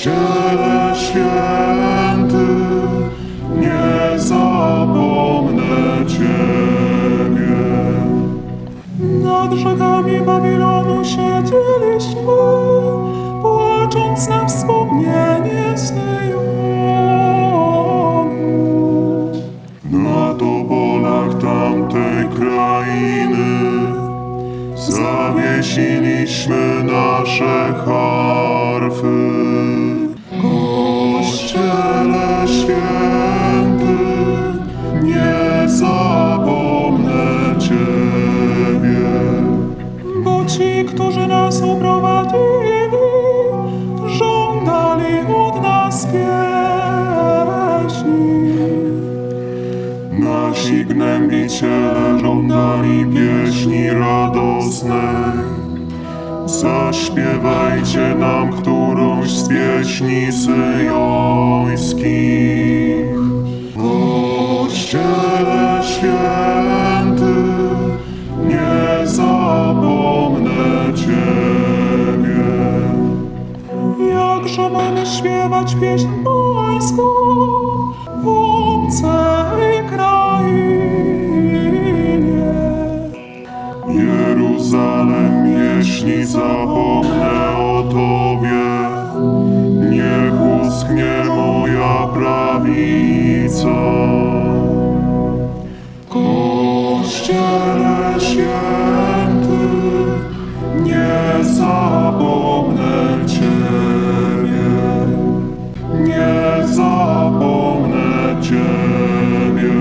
Kościele święty, nie zapomnę Ciebie. Nad rzekami Babilonu siedzieliśmy, płacząc na wspomnienie. Podnieśliśmy nasze harfy. Kościele święty, nie zapomnę Ciebie. Bo ci, którzy nas oprowadzili, żądali od nas pieśni. Nasi gnębiciele żądali pieśni. Zaśpiewajcie nam którąś z pieśni syjońskich. Kościele święty, nie zapomnę Ciebie. Jakże mamy śpiewać pieśń pańską w obcej zapomnę Ciebie, nie zapomnę Ciebie.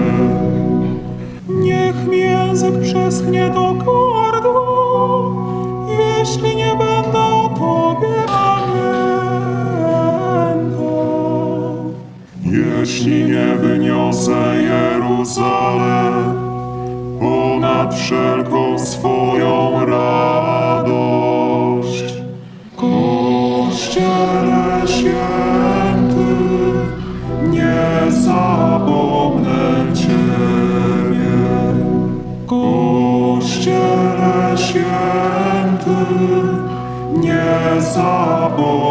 Niech mi język przeschnie do gardła, jeśli nie będę o Tobie pamiętał. Jeśli nie wyniosę Jeruzalem ponad wszelką swoją minha sabor.